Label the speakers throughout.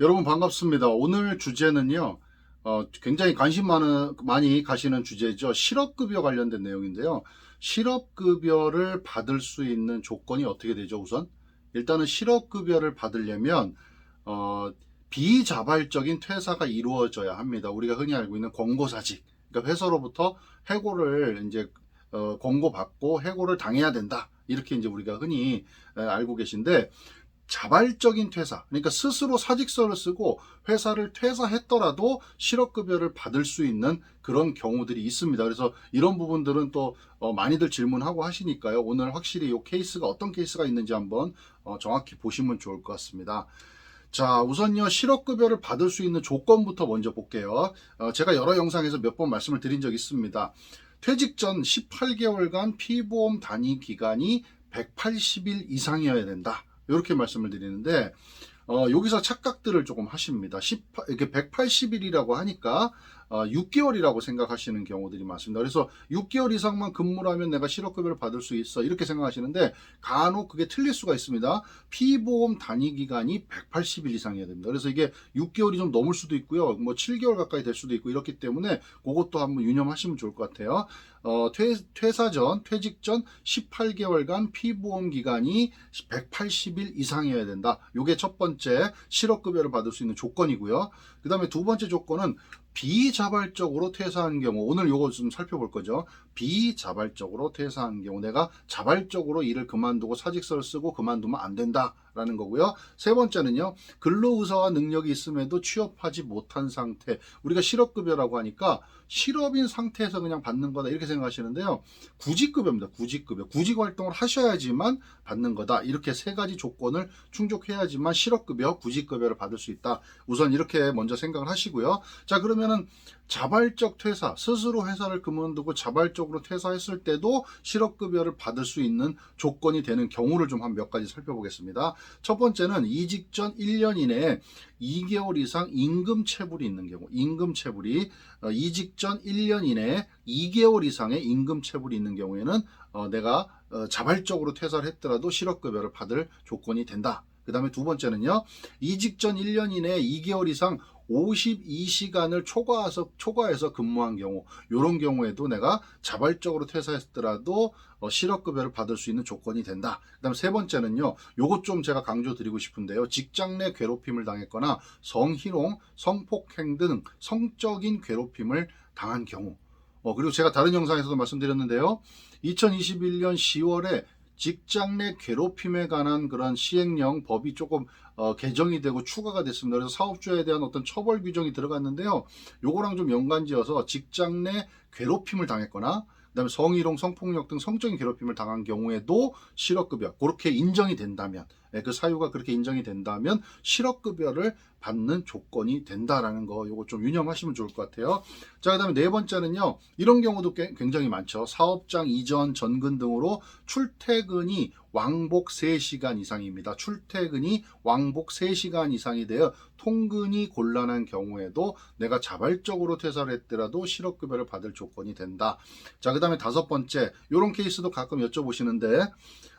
Speaker 1: 여러분 반갑습니다. 오늘 주제는요. 어, 굉장히 관심 많은, 많이 가시는 주제죠. 실업급여 관련된 내용인데요. 실업급여를 받을 수 있는 조건이 어떻게 되죠, 우선? 일단은 실업급여를 받으려면, 어, 비자발적인 퇴사가 이루어져야 합니다. 우리가 흔히 알고 있는 권고사직. 그러니까 회사로부터 해고를 이제, 어, 권고받고 해고를 당해야 된다. 이렇게 이제 우리가 흔히 에, 알고 계신데, 자발적인 퇴사, 그러니까 스스로 사직서를 쓰고 회사를 퇴사했더라도 실업급여를 받을 수 있는 그런 경우들이 있습니다. 그래서 이런 부분들은 또 어, 많이들 질문하고 하시니까요. 오늘 확실히 이 케이스가 어떤 케이스가 있는지 한번 어, 정확히 보시면 좋을 것 같습니다. 자, 우선요, 실업급여를 받을 수 있는 조건부터 먼저 볼게요. 어, 제가 여러 영상에서 몇 번 말씀을 드린 적이 있습니다. 퇴직 전 18개월간 피보험 단위 기간이 180일 이상이어야 된다. 이렇게 말씀을 드리는데 어, 여기서 착각들을 조금 하십니다. 18, 이렇게 180일이라고 하니까 어, 6개월이라고 생각하시는 경우들이 많습니다. 그래서 6개월 이상만 근무를 하면 내가 실업급여를 받을 수 있어 이렇게 생각하시는데 간혹 그게 틀릴 수가 있습니다. 피보험 단위 기간이 180일 이상이어야 됩니다. 그래서 이게 6개월이 좀 넘을 수도 있고요. 뭐 7개월 가까이 될 수도 있고 이렇기 때문에 그것도 한번 유념하시면 좋을 것 같아요. 어, 퇴, 퇴사 전, 퇴직 전 18개월간 피보험 기간이 180일 이상이어야 된다. 요게 첫 번째 실업급여를 받을 수 있는 조건이고요. 그 다음에 두 번째 조건은 비자발적으로 퇴사한 경우, 오늘 요거 좀 살펴볼 거죠. 비자발적으로 퇴사한 경우, 내가 자발적으로 일을 그만두고 사직서를 쓰고 그만두면 안 된다 라는 거고요. 세 번째는요, 근로의사와 능력이 있음에도 취업하지 못한 상태. 우리가 실업급여라고 하니까 실업인 상태에서 그냥 받는 거다 이렇게 생각하시는데요. 구직급여입니다. 구직급여. 구직 활동을 하셔야지만 받는 거다. 이렇게 세 가지 조건을 충족해야지만 실업급여, 구직급여를 받을 수 있다. 우선 이렇게 먼저 생각을 하시고요. 자, 그러면은 자발적 퇴사, 스스로 회사를 그만두고 자발적으로 퇴사했을 때도 실업급여를 받을 수 있는 조건이 되는 경우를 좀 한 몇 가지 살펴보겠습니다. 첫 번째는 이직 전 1년 이내에 2개월 이상 임금 체불이 있는 경우, 임금 체불이 어, 이직 전 1년 이내에 2개월 이상의 임금 체불이 있는 경우에는 어, 내가 어, 자발적으로 퇴사를 했더라도 실업급여를 받을 조건이 된다. 그 다음에 두 번째는요, 이직 전 1년 이내에 2개월 이상 52시간을 초과해서, 초과해서 근무한 경우, 이런 경우에도 내가 자발적으로 퇴사했더라도 어, 실업급여를 받을 수 있는 조건이 된다. 그 다음 세 번째는요, 요것 좀 제가 강조드리고 싶은데요. 직장 내 괴롭힘을 당했거나 성희롱, 성폭행 등 성적인 괴롭힘을 당한 경우. 어, 그리고 제가 다른 영상에서도 말씀드렸는데요. 2021년 10월에 직장 내 괴롭힘에 관한 그런 시행령 법이 조금 어, 개정이 되고 추가가 됐습니다. 그래서 사업주에 대한 어떤 처벌 규정이 들어갔는데요. 요거랑 좀 연관지어서 직장 내 괴롭힘을 당했거나 그다음에 성희롱, 성폭력 등 성적인 괴롭힘을 당한 경우에도 실업급여 그렇게 인정이 된다면 예, 그 사유가 그렇게 인정이 된다면 실업급여를 받는 조건이 된다라는 거 요거 좀 유념하시면 좋을 것 같아요. 자, 그다음에 네 번째는요. 이런 경우도 꽤- 굉장히 많죠. 사업장 이전, 전근 등으로 출퇴근이 왕복 3시간 이상입니다. 출퇴근이 왕복 3시간 이상이 되어 통근이 곤란한 경우에도 내가 자발적으로 퇴사를 했더라도 실업급여를 받을 조건이 된다. 자, 그 다음에 다섯 번째, 이런 케이스도 가끔 여쭤보시는데,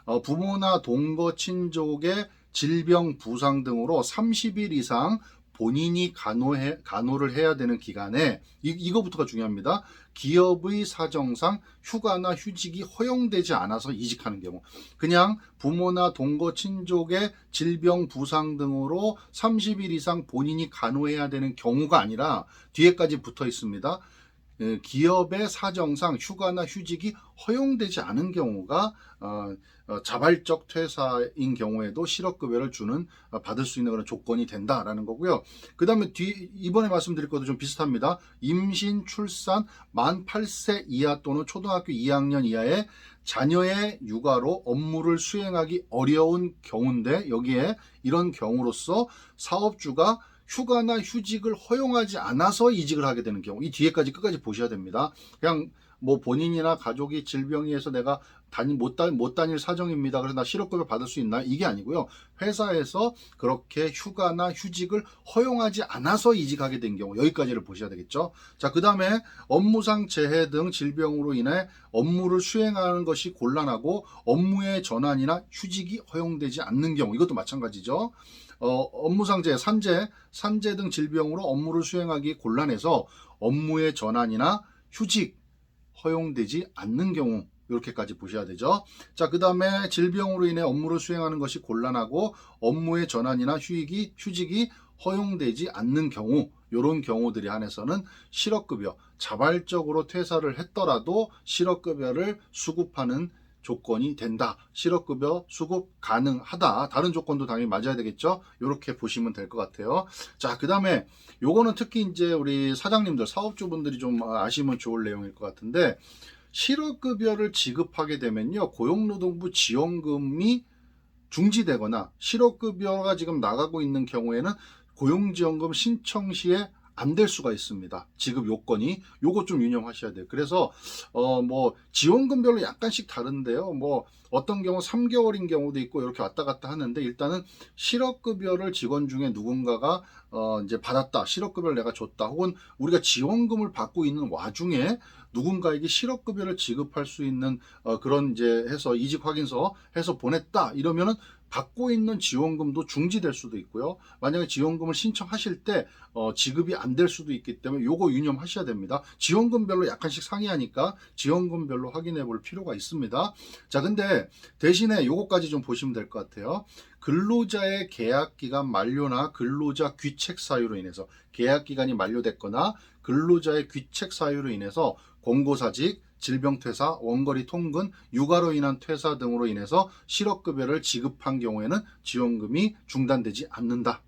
Speaker 1: 어, 부모나 동거 친족의 질병, 부상 등으로 30일 이상 본인이 간호해, 간호를 해야 되는 기간에, 이, 이거부터가 중요합니다. 기업의 사정상 휴가나 휴직이 허용되지 않아서 이직하는 경우. 그냥 부모나 동거 친족의 질병, 부상 등으로 30일 이상 본인이 간호해야 되는 경우가 아니라 뒤에까지 붙어 있습니다. 에, 기업의 사정상 휴가나 휴직이 허용되지 않은 경우가 어, 어, 자발적 퇴사인 경우에도 실업급여를 주는 어, 받을 수 있는 그런 조건이 된다라는 거고요. 그 다음에 뒤 이번에 말씀드릴 것도 좀 비슷합니다. 임신, 출산, 만 8세 이하 또는 초등학교 2학년 이하의 자녀의 육아로 업무를 수행하기 어려운 경우인데 여기에 이런 경우로서 사업주가 휴가나 휴직을 허용하지 않아서 이직을 하게 되는 경우 이 뒤에까지 끝까지 보셔야 됩니다. 그냥 뭐 본인이나 가족이 질병이 해서 내가 다니 못, 다, 못 다닐 사정입니다. 그래서 나 실업급여 받을 수 있나? 이게 아니고요. 회사에서 그렇게 휴가나 휴직을 허용하지 않아서 이직하게 된 경우 여기까지를 보셔야 되겠죠. 자, 그 다음에 업무상 재해 등 질병으로 인해 업무를 수행하는 것이 곤란하고 업무의 전환이나 휴직이 허용되지 않는 경우 이것도 마찬가지죠. 어, 업무상재, 산재, 산재 등 질병으로 업무를 수행하기 곤란해서 업무의 전환이나 휴직 허용되지 않는 경우 이렇게까지 보셔야 되죠. 자, 그 다음에 질병으로 인해 업무를 수행하는 것이 곤란하고 업무의 전환이나 휴익이, 휴직이 허용되지 않는 경우, 이런 경우들이 한해서는 실업급여, 자발적으로 퇴사를 했더라도 실업급여를 수급하는 조건이 된다. 실업급여 수급 가능하다. 다른 조건도 당연히 맞아야 되겠죠. 이렇게 보시면 될 것 같아요. 자, 그 다음에 요거는 특히 이제 우리 사장님들, 사업주분들이 좀 아시면 좋을 내용일 것 같은데, 실업급여를 지급하게 되면요, 고용노동부 지원금이 중지되거나 실업급여가 지금 나가고 있는 경우에는 고용지원금 신청 시에 안 될 수가 있습니다. 지급 요건이 요거 좀 유념하셔야 돼요. 그래서 어 뭐 지원금별로 약간씩 다른데요. 뭐 어떤 경우 3개월인 경우도 있고 이렇게 왔다 갔다 하는데 일단은 실업급여를 직원 중에 누군가가 어 이제 받았다. 실업급여를 내가 줬다. 혹은 우리가 지원금을 받고 있는 와중에 누군가에게 실업급여를 지급할 수 있는 어 그런 이제 해서 이직 확인서 해서 보냈다. 이러면은 받고 있는 지원금도 중지될 수도 있고요. 만약에 지원금을 신청하실 때 어, 지급이 안 될 수도 있기 때문에 요거 유념하셔야 됩니다. 지원금별로 약간씩 상이하니까 지원금별로 확인해 볼 필요가 있습니다. 자, 근데 대신에 요거까지 좀 보시면 될 것 같아요. 근로자의 계약 기간 만료나 근로자 귀책 사유로 인해서 계약 기간이 만료됐거나 근로자의 귀책 사유로 인해서 공고사직, 질병퇴사, 원거리 통근, 육아로 인한 퇴사 등으로 인해서 실업급여를 지급한 경우에는 지원금이 중단되지 않는다.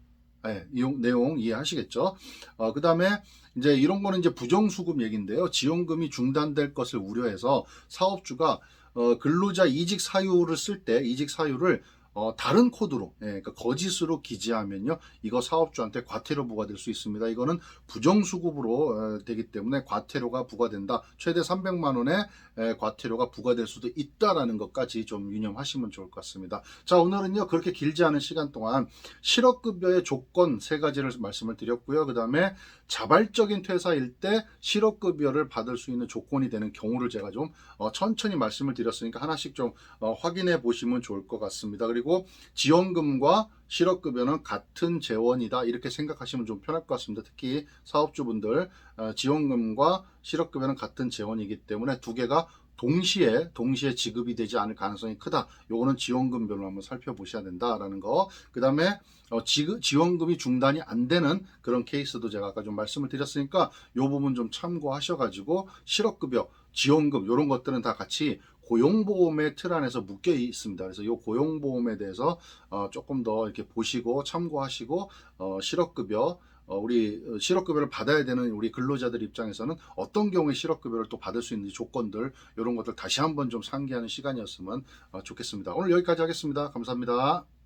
Speaker 1: 네, 이 내용 이해하시겠죠? 어, 그 다음에 이제 이런 거는 이제 부정수급 얘기인데요. 지원금이 중단될 것을 우려해서 사업주가 어, 근로자 이직 사유를 쓸 때 이직 사유를 어, 다른 코드로, 예, 그러니까 거짓으로 기재하면요, 이거 사업주한테 과태료 부과될 수 있습니다. 이거는 부정수급으로 어, 되기 때문에 과태료가 부과된다. 최대 300만 원의 에, 과태료가 부과될 수도 있다라는 것까지 좀 유념하시면 좋을 것 같습니다. 자, 오늘은요, 그렇게 길지 않은 시간 동안 실업급여의 조건 세 가지를 말씀을 드렸고요. 그 다음에 자발적인 퇴사일 때 실업급여를 받을 수 있는 조건이 되는 경우를 제가 좀 어, 천천히 말씀을 드렸으니까 하나씩 좀 어, 확인해 보시면 좋을 것 같습니다. 그리고 지원금과 실업급여는 같은 재원이다 이렇게 생각하시면 좀 편할 것 같습니다. 특히 사업주분들 어, 지원금과 실업급여는 같은 재원이기 때문에 두 개가 동시에 동시에 지급이 되지 않을 가능성이 크다. 요거는 지원금별로 한번 살펴보셔야 된다라는 거. 그다음에 어, 지, 지원금이 중단이 안 되는 그런 케이스도 제가 아까 좀 말씀을 드렸으니까 요 부분 좀 참고하셔가지고 실업급여, 지원금 요런 것들은 다 같이 고용보험의 틀 안에서 묶여 있습니다. 그래서 이 고용보험에 대해서 어, 조금 더 이렇게 보시고 참고하시고 어, 실업급여 어, 우리 실업급여를 받아야 되는 우리 근로자들 입장에서는 어떤 경우에 실업급여를 또 받을 수 있는 조건들 이런 것들 다시 한번 좀 상기하는 시간이었으면 어, 좋겠습니다. 오늘 여기까지 하겠습니다. 감사합니다.